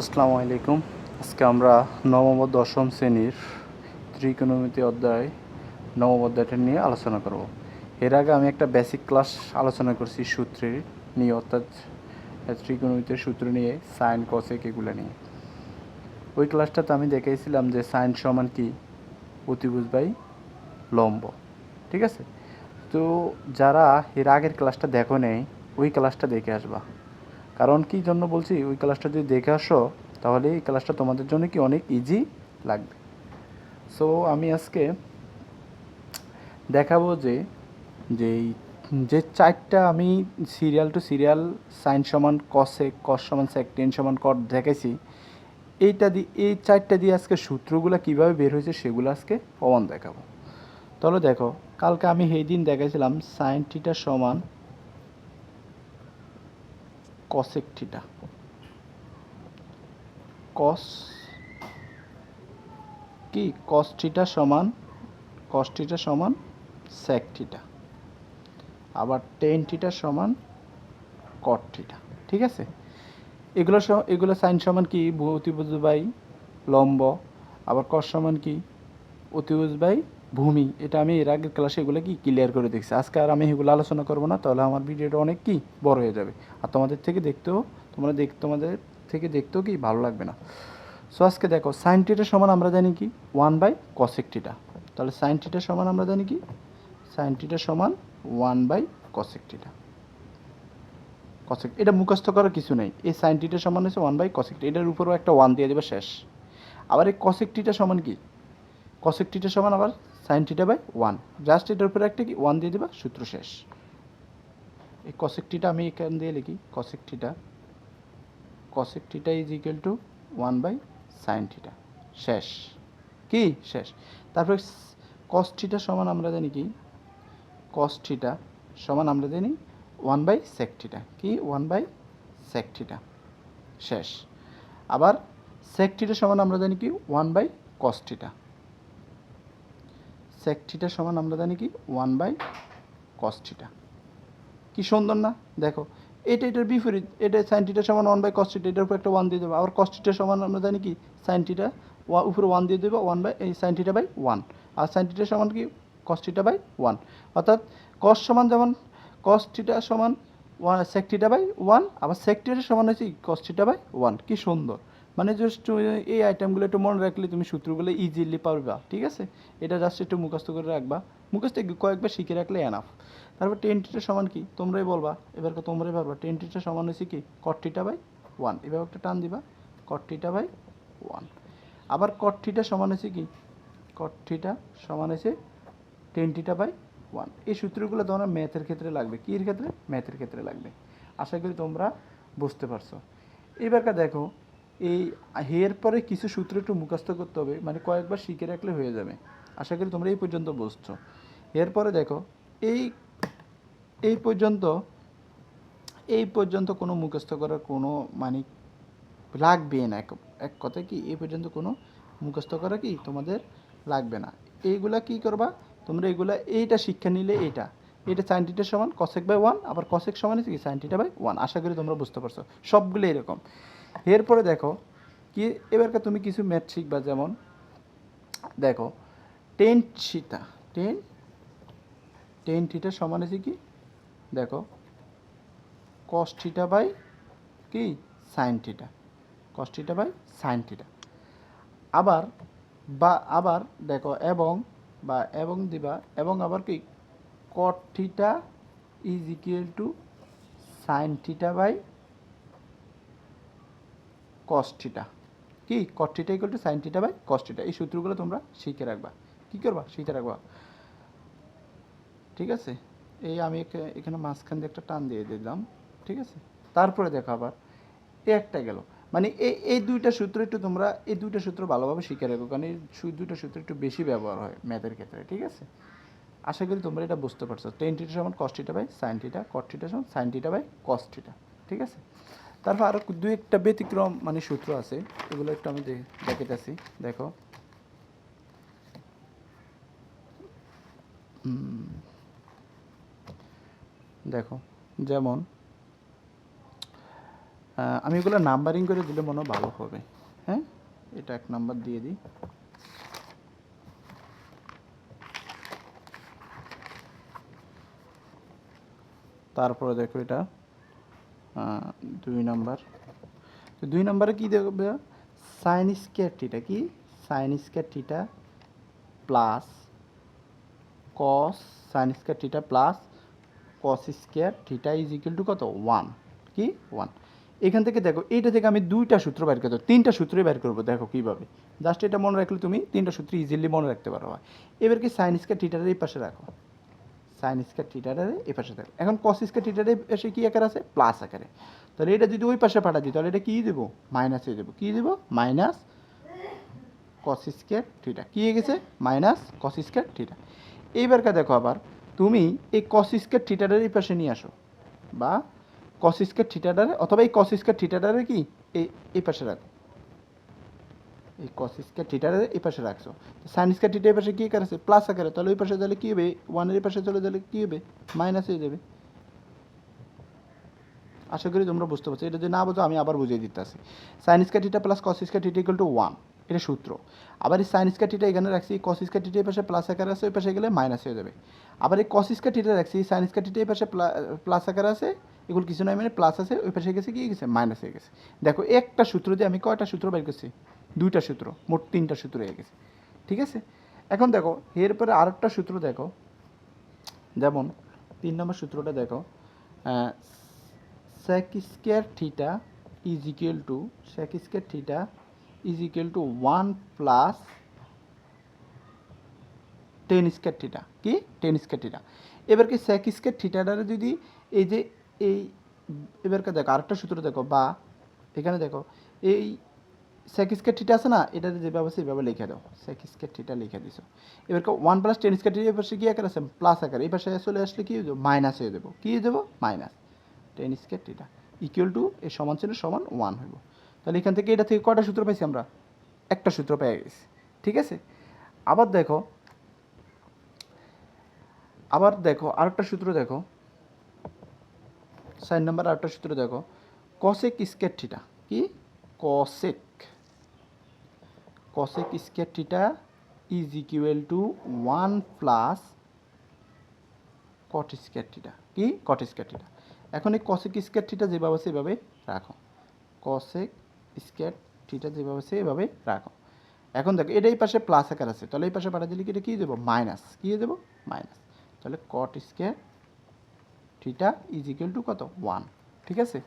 আসসালামু আলাইকুম। আজকে আমরা নবম ও দশম শ্রেণির ত্রিকোণমিতি অধ্যায় নবম অধ্যায়টা নিয়ে আলোচনা করব। এর আগে আমি একটা বেসিক ক্লাস আলোচনা করছি সূত্রের নিয়ে, অর্থাৎ ত্রিকোণমিতির সূত্র নিয়ে সাইন কসেক এগুলো নিয়ে। ওই ক্লাসটাতে আমি দেখাইছিলাম যে সাইন সমান কি? অতিভুজ বাই লম্ব। ঠিক আছে? তো যারা এর আগের ক্লাসটা দেখো নেই, ওই ক্লাসটা দেখে আসবা। কারণ কি জন্য বলছি, ওই ক্লাসটা যদি দেখে আসো, তাহলে এই ক্লাসটা তোমাদের জন্য কি অনেক ইজি লাগবে। সো আমি আজকে দেখাবো যে যে এই- যে চারটা আমি সিরিয়াল টু সিরিয়াল সাইন সমান কসে কস সমান সেক টেন সমান কট দেখেছি এইটা দিয়ে এই চারটা দিয়ে আজকে সূত্রগুলো কীভাবে বের হয়েছে সেগুলো আজকে প্রমাণ দেখাবো। তাহলে দেখো, কালকে আমি সেই দিন দেখাইছিলাম সাইন থিটা সমান কসেক থিটা কস কি? কস থিটা সমান কস থিটা সমান সেক থিটা আবার টেন থিটা সমান কট থিটা ঠিক আছে? এগুলো এগুলো সাইন সমান কি? ভূ- অতিভুজ বাই লম্ব। আবার কস সমান কি? অতিভুজ বাই ভূমি, এটা আমি এর আগের ক্লাসে এগুলো কি ক্লিয়ার করে দেখছি। আজকে আর আমি এগুলো আলোচনা করব না, তাহলে আমার ভিডিওটা অনেক কি বড় হয়ে যাবে। আর তোমাদের থেকে দেখতেও, তোমরা দেখ তোমাদের থেকে দেখতেও কি ভালো লাগবে না। সো আজকে দেখো সাইন টিটা সমান আমরা জানি কি? ওয়ান বাই কসেক টিটা তাহলে সাইন টিটা সমান আমরা জানি কি? সাইন টিটা সমান one by cosec theta cosec এটা মুখস্থ করার কিছু নেই। এই সাইন টিটা সমান হচ্ছে ওয়ান বাই কসেকটি এটার উপরেও একটা ওয়ান দিয়ে দেবে শেষ। আবার এই কসেক টিটা সমান কি? কসেক টিটা সমান আবার sine theta by one. Just এটার উপরে একটা কি? ওয়ান দিয়ে দেবা, সূত্র শেষ। এই কসেক টিটা আমি এখান দিয়ে লিখি cosec theta cosec theta is equal to one by sine theta শেষ। কি? শেষ। তারপরে কস থিটা সমান আমরা জানি কি? কস থিটা সমান আমরা জানি ওয়ান বাই সেক থিটা কি? ওয়ান বাই সেক থিটা শেষ। আবার সেক থিটা সমান আমরা জানি কি? One by cos theta sec theta সমান আমরা জানি কি? ওয়ান বাই কস থিটা কি সুন্দর না? দেখো, এটা এটার বিপরীত, এটা সাইন টিটা সমান ওয়ান বাই কস্টিটা এটার উপর একটা ওয়ান দিয়ে দেবো। আবার কস্টিটা সমান আমরা জানি কি? সাইন টিটা উপরে ওয়ান দিয়ে দেবো ওয়ান বাই এই সাইন টিটা বাই ওয়ান আর সাইন টিটা সমান কি? কস্টিটা বাই ওয়ান অর্থাৎ কস সমান যেমন কস্টিটা সমান ওয়ান সেকটিটা বাই ওয়ান আবার সেকটিটা সমান হচ্ছে কস্টিটা বাই ওয়ান কি সুন্দর। মানে জাস্ট এই আইটেমগুলো একটু মনে রাখলে তুমি সূত্রগুলো ইজিলি পারবা, ঠিক আছে? এটা জাস্ট একটু মুখস্থ করে রাখবা। মুখস্থ কয়েকবার শিখে রাখলে এনাফ তারপর টেন টিটা সমান কি? তোমরাই বলবা। এবার তোমরাই পারবা। টেন টিটা সমান হয়েছে কি? কট টিটা বাই ওয়ান এবার একটা টান দিবা। কট টিটা বাই ওয়ান আবার কট টিটা সমান হয়েছে কি? কট টিটা সমান হয়েছে টেন টিটা বাই ওয়ান এই সূত্রগুলো তোমরা ম্যাথের ক্ষেত্রে লাগবে। কির ক্ষেত্রে? ম্যাথের ক্ষেত্রে লাগবে। আশা করি তোমরা বুঝতে পারছ। এবারকার দেখো এই এর পরে কিছু সূত্র একটু মুখস্থ করতে হবে মানে কয়েকবার শিখে রাখলে হয়ে যাবে। আশা করি তোমরা এই পর্যন্ত বুঝছ। এরপরে দেখো, এই এই পর্যন্ত এই পর্যন্ত কোনো মুখস্থ করার কোনো মানে লাগবে না। এক এক কথায় কি, এই পর্যন্ত কোনো মুখস্থ করা কি তোমাদের লাগবে না। এইগুলা কি করবা? তোমরা এগুলা এইটা শিক্ষা নিলে এটা সাইন টিটার সমান কসেক বাই ওয়ান আবার কসেক সমান হচ্ছে কি সাইন টিটা বাই ওয়ান আশা করি তোমরা বুঝতে পারছ। সবগুলো এরকম। এরপরে দেখো কি এবারকার তুমি কিছু ম্যাথ শিখবা, যেমন দেখো টেন থিটা টেন টেন থিটার সমান হচ্ছে কি? দেখো কস থিটা বাই কি? Sine theta cos theta by sine theta আবার বা, আবার দেখো, এবং বা, এবং দিবা, এবং আবার কি? Cot theta is equal to sine theta by cos theta কি? Cot theta equal to sine by cos theta এই সূত্রগুলো তোমরা শিখে রাখবা। কি করবা? শিখে রাখবা। ঠিক আছে? এই আমি এখানে মাঝখান দিয়ে একটা টান দিয়ে দিলাম। ঠিক আছে? তারপরে দেখো আবার। এই একটা গেল। মানে এই এই দুইটা সূত্র একটু তোমরা, এই দুইটা সূত্র ভালোভাবে শিখে রাখো। কারণ এই দুইটা সূত্র একটু বেশি ব্যবহার হয় ম্যাথের ক্ষেত্রে। ঠিক আছে? আশা করি তোমরা এটা বুঝতে পারছ। টেন টিটা সমান কস টিটা বাই সাইন টিটা কট টিটা সমান সাইন বাই কস টিটা ঠিক আছে? তারপর আরও দু একটা ব্যতিক্রম মানে সূত্র আছে। এগুলো একটু আমি দেখাইতেছি। দেখো। দেখো, যেমন আমি এগুলো নাম্বারিং করে দিলে মনে ভালো হবে। হ্যাঁ? এটা এক নাম্বার দিয়ে দিই। তারপরে দেখো এটা। দুই নাম্বার। তো দুই নাম্বারে কী দেখবে সাইন স্কোয়ার থিটা কি? Sine square theta plus cos sine square theta plus cos square theta is equal to কত? ওয়ান কি? ওয়ান এখান থেকে দেখো, এইটা থেকে আমি দুইটা সূত্র বের করতে তিনটা সূত্রই বের করব, দেখো কীভাবে। জাস্ট এটা মনে রাখলে তুমি তিনটা সূত্র ইজিলি মনে রাখতে পারো এবার কি সাইন স্কোয়ার থিটারের এই পাশে রাখো। সাইন স্কোয়ার থিটারের এই পাশে থাকবে। এখন কস স্কোয়ার থিটারের পাশে কী আকার আছে? প্লাস আকারে। তাহলে এটা যদি ওই পাশে পাঠা দিই, তাহলে এটা কী দেবো? মাইনাসে দেবো কী দেবো? মাইনাস কস স্কোয়ার থিটা কী হয়ে গেছে? মাইনাস কস স্কোয়ার থিটা এইবারকে দেখো আবার, তুমি এই কস স্কোয়ার থিটারের এই পাশে নিয়ে আসো, বা কস স্কোয়ার থিটাটারে অথবা এই কস স্কোয়ার থিটাটারে কি? এই এই পাশে রাখো। এই কস স্কোয়ার এই পাশে রাখছো। সাইন স্কোয়ার থিটা এই পাশে কী আকার আছে? প্লাস আকারে তাহলে ওই পাশে তাহলে কী হবে? ওয়ানের এই পাশে চলে গেলে কী হবে? মাইনাস হয়ে যাবে। আশা করি তোমরা বুঝতে পারছ। এটা যদি না বোঝো, আমি আবার বুঝিয়ে দিতেছি। Sine square theta plus cos theta equal to one এটা সূত্র। আবার এই সাইন স্কোয়ার থিটা এখানে রাখছি কস থিটা এই পাশে প্লাস আকার আছে, ওই পাশে গেলে মাইনাস হয়ে যাবে। আবার এই কস থিটা রাখছি সাইন স্কোয়ার থিটা এই পাশে প্লাস আকার আছে, এগুলো কিছু নয় মানে প্লাস আছে, ওই পাশে গেছে কি? গেছে মাইনাস হয়ে গেছে। দেখো, একটা সূত্র দিয়ে আমি কয়টা সূত্র বের করছি? দুইটা সূত্র, মোট তিনটা সূত্র হয়ে গেছে। ঠিক আছে? এখন দেখো, এরপরে আরেকটা সূত্র দেখো। যেমন, তিন নম্বর সূত্রটা দেখো sec square theta is equal to sec square theta is equal to one plus tan square theta কি? টেন স্কোয়ার থিটা এবার কি sec স্কোয়ার থিটাটারে যদি এই যে এই, এবারকে দেখো, আরেকটা সূত্র দেখো, বা এখানে দেখো, এই sec স্কোয়ার থিটা আছে না এটা যেভাবে আছে এইভাবে লিখে দাও। sec স্কোয়ার থিটা লিখে দিছো। এবার one plus tan square theta এবার কি আকার আছে? প্লাস আকার। এই পাশে চলে আসলে কি যাবে? মাইনাস হয়ে দেবো কী দেবো minus tan square theta. Equal to এর সমান ছিল সমান ওয়ান হইব। তাহলে এখান থেকে এটা থেকে কয়টা সূত্র পাইছি আমরা? একটা সূত্র পেয়ে গেছি। ঠিক আছে? আবার দেখো। আবার দেখো, আরেকটা সূত্র দেখো। সাইন নাম্বার আরেকটা সূত্র দেখো। Cosec square theta. কি? Cosec cosec square theta is equal to one plus cot square theta কি? কট স্কোয়ার থিটা এখন এই কসেক স্কোয়ার থিটা যেভাবে এভাবে রাখো। কসেক স্কোয়ার থিটা যেভাবে এভাবে রাখো। এখন দেখো, এটা এই পাশে প্লাস আকার আছে। তাহলে এই পাশে পাঠা দিলে কি এটা কী দেবো মাইনাস কী দেবো মাইনাস তাহলে cot square theta is equal to কত? ওয়ান ঠিক আছে?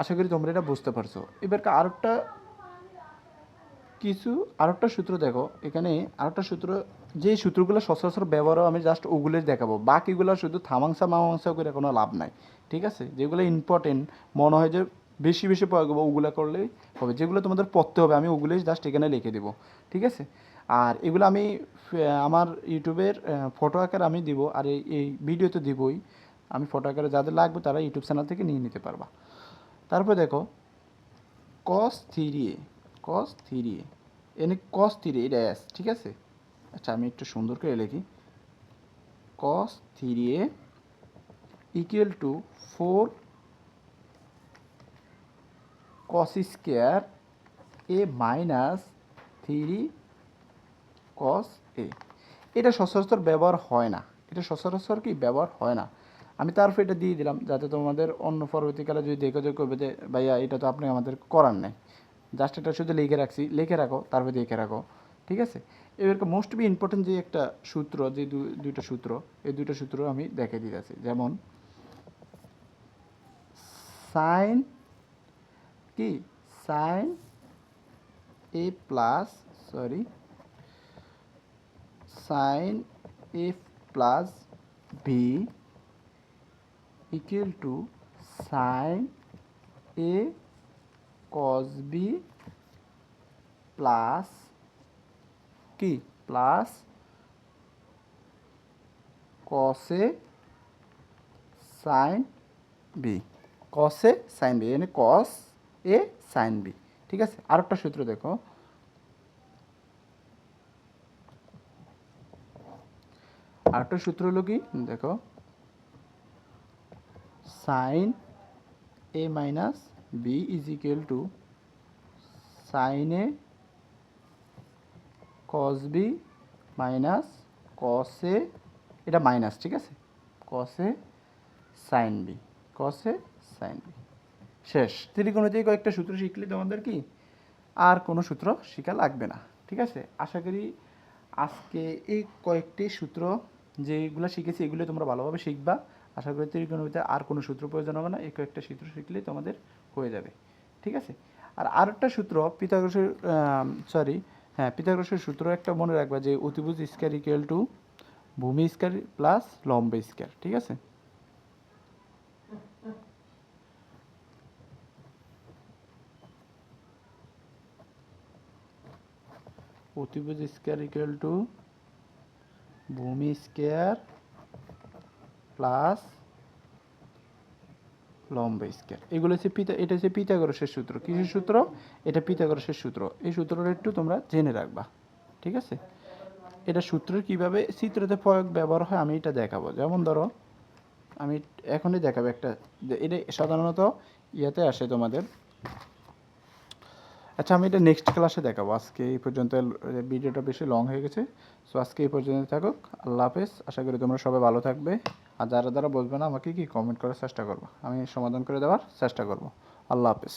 আশা করি তোমরা এটা বুঝতে পারছ। এবার আরেকটা কিছু আরেকটা সূত্র দেখো। এখানে আরেকটা সূত্র, যে সূত্রগুলো সচরাচর ব্যবহারও আমি জাস্ট ওগুলোই দেখাবো। বাকিগুলো শুধু থামাংসা, মামাংসা করে কোনো লাভ নাই। ঠিক আছে? যেগুলো ইম্পর্টেন্ট মনে হয় যে বেশি বেশি প্রয়োগ হবে ওগুলো করলেই হবে। যেগুলো তোমাদের পড়তে হবে, আমি ওগুলোই জাস্ট এখানে লিখে দেবো। ঠিক আছে? আর এগুলো আমি আমার ইউটিউবের ফটো আকারে আমি দিব, আর এই ভিডিও তো দিবই। আমি ফটো আকারে যাদের লাগবে, তারা ইউটিউব চ্যানেল থেকে নিয়ে নিতে পারবা। তারপরে দেখো কস থ্রি এ কস থ্রি এনে কস থ্রি এটা এস ঠিক আছে? আচ্ছা আমি একটু সুন্দর করে লিখি। Cos three A equal to four cos square A minus three cos A এটা সচরাচর ব্যবহার হয় না। এটা সচরাচর কি ব্যবহার হয় না। আমি তারপর এটা দিয়ে দিলাম, যাতে তোমাদের অন্য পরবর্তীকালে যদি দেখে দেখে যে, ভাইয়া, এটা তো আপনি আমাদের করার নেই। জাস্ট এটা শুধু লিখে রাখছি, লিখে রাখো, তারপর দেখে রাখো, ঠিক আছে? এবার মোস্ট বি ইম্পর্টেন্ট যে একটা সূত্র, যে দুইটা সূত্র, এই দুইটা সূত্র আমি দেখে দিতেছি। যেমন সাইন কি? Sine A plus sorry sine F plus V equal to sine A cos B plus কি plus cos sine B cos sine B মানে কস এ সাইন বি ঠিক আছে? আরেকটা সূত্র দেখো। আরেকটা সূত্র হলো কি? দেখো। Sine A minus B is equal to sine A cos B minus cos A এটা মাইনাস ঠিক আছে? Cos A sine B cos A sine B শেষ। ত্রিকোণমিতির কয়েকটা সূত্র শিখলে তোমাদের কি? আর কোনো সূত্র শেখা লাগবে না, ঠিক আছে? আশা করি আজকে এই কয়েকটি সূত্র যেগুলো শিখেছি এগুলো তোমরা ভালোভাবে শিখবা। আশা করি ত্রিকোণমিতিতে আর কোনো সূত্র প্রয়োজন হবে না, এই কয়েকটা সূত্র শিখলে তোমাদের হয়ে যাবে, ঠিক আছে? আর আরেকটা সূত্র, পিথাগোরাসের সরি হ্যাঁ পিথাগোরাসের সূত্র একটা মনে রাখবা যে অতিভুজ স্কয়ার ইকুয়াল টু ভূমি স্কয়ার প্লাস লম্ব স্কয়ার ঠিক আছে? অতিভুজ স্কয়ার ইকুয়াল টু ভূমি স্কয়ার প্লাস লম্ব স্কয়ার এগুলো হচ্ছে পিতা এটা হচ্ছে পিথাগোরাসের সূত্র। কিসের সূত্র? এটা পিথাগোরাসের সূত্র। এই সূত্রটা একটু তোমরা জেনে রাখবা। ঠিক আছে? এটা সূত্রের কীভাবে চিত্রতে প্রয়োগ ব্যবহার হয় আমি এটা দেখাবো। যেমন ধরো, আমি এখনই দেখাবো একটা, এটা সাধারণত ইয়াতে আসে তোমাদের। আচ্ছা আমি এটা নেক্সট ক্লাসে দেখাবো। আজকে এই পর্যন্ত ভিডিওটা বেশি লং হয়ে গেছে। সো আজকে এই পর্যন্ত থাকুক। আল্লাহ হাফেজ। আশা করি তোমরা সবাই ভালো থাকবে। আর যারা যারা বলবে না, আমাকে কি কমেন্ট করার চেষ্টা করব? আমি সমাধান করে দেওয়ার চেষ্টা করব। আল্লাহ হাফেজ।